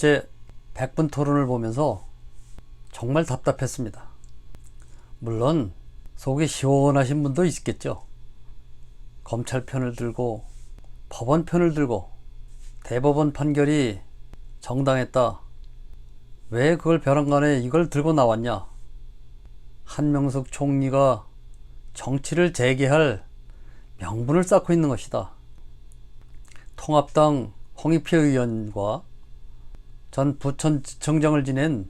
어제 100분 토론을 보면서 정말 답답했습니다. 물론 속이 시원하신 분도 있겠죠. 검찰 편을 들고 법원 편을 들고 대법원 판결이 정당했다. 왜 그걸 벼랑간에 이걸 들고 나왔냐? 한명숙 총리가 정치를 재개할 명분을 쌓고 있는 것이다. 통합당 홍익표 의원과 전 부천청장을 지낸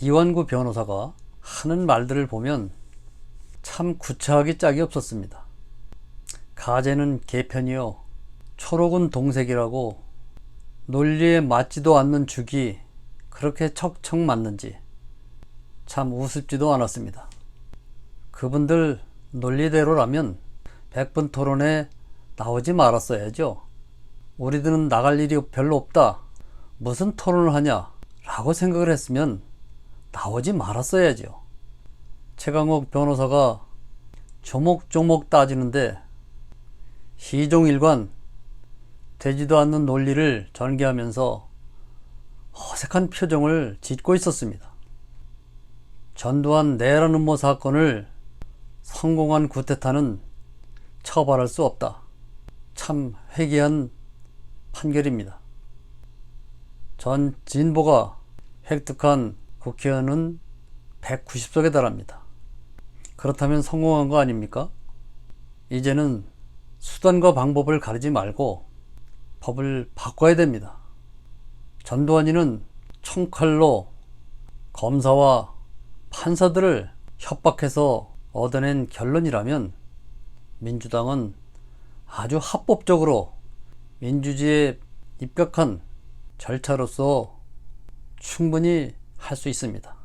이완구 변호사가 하는 말들을 보면 참 구차하기 짝이 없었습니다. 가재는 개편이요. 초록은 동색이라고 논리에 맞지도 않는 죽이 그렇게 척척 맞는지 참 우습지도 않았습니다. 그분들 논리대로라면 100분 토론에 나오지 말았어야죠. 우리들은 나갈 일이 별로 없다. 무슨 토론을 하냐? 라고 생각을 했으면 나오지 말았어야죠. 최강욱 변호사가 조목조목 따지는데 시종일관 되지도 않는 논리를 전개하면서 어색한 표정을 짓고 있었습니다. 전두환 내란 음모 사건을 성공한 구테타는 처벌할 수 없다. 참 회개한 판결입니다. 전 진보가 획득한 국회의원은 190석에 달합니다. 그렇다면 성공한 거 아닙니까? 이제는 수단과 방법을 가리지 말고 법을 바꿔야 됩니다. 전두환이는 총칼로 검사와 판사들을 협박해서 얻어낸 결론이라면 민주당은 아주 합법적으로 민주주의에 입각한 절차로서 충분히 할 수 있습니다.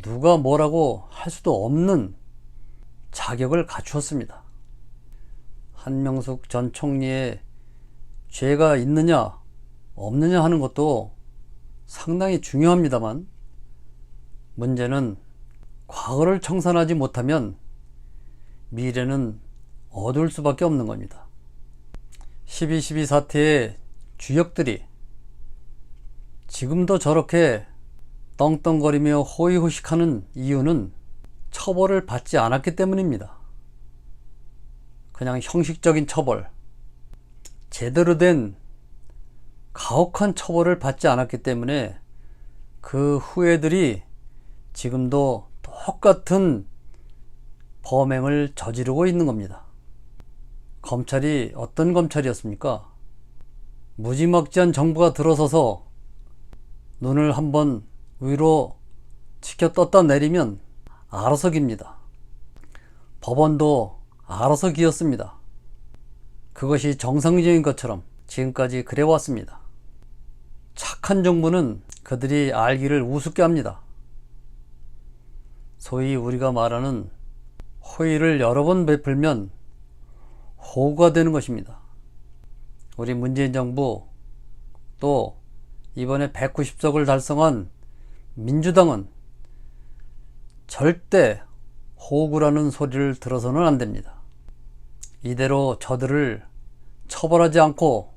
누가 뭐라고 할 수도 없는 자격을 갖추었습니다. 한명숙 전 총리의 죄가 있느냐 없느냐 하는 것도 상당히 중요합니다만 문제는 과거를 청산하지 못하면 미래는 어두울 수밖에 없는 겁니다. 12.12 사태의 주역들이 지금도 저렇게 떵떵거리며 호의호식하는 이유는 처벌을 받지 않았기 때문입니다. 그냥 형식적인 처벌, 제대로 된 가혹한 처벌을 받지 않았기 때문에 그 후예들이 지금도 똑같은 범행을 저지르고 있는 겁니다. 검찰이 어떤 검찰이었습니까? 무지막지한 정부가 들어서서 눈을 한번 위로 치켜 떴다 내리면 알아서 깁니다. 법원도 알아서 기었습니다. 그것이 정상적인 것처럼 지금까지 그래왔습니다. 착한 정부는 그들이 알기를 우습게 합니다. 소위 우리가 말하는 호의를 여러 번 베풀면 호구가 되는 것입니다. 우리 문재인 정부 또 이번에 190석을 달성한 민주당은 절대 호구라는 소리를 들어서는 안 됩니다. 이대로 저들을 처벌하지 않고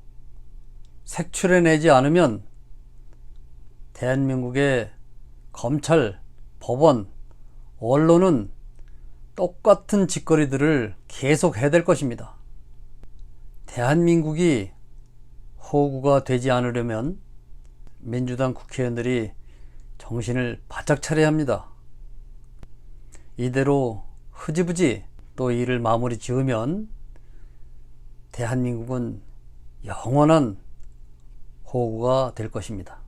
색출해내지 않으면 대한민국의 검찰, 법원, 언론은 똑같은 짓거리들을 계속 해야 될 것입니다. 대한민국이 호구가 되지 않으려면 민주당 국회의원들이 정신을 바짝 차려야 합니다. 이대로 흐지부지 또 일을 마무리 지으면 대한민국은 영원한 호구가 될 것입니다.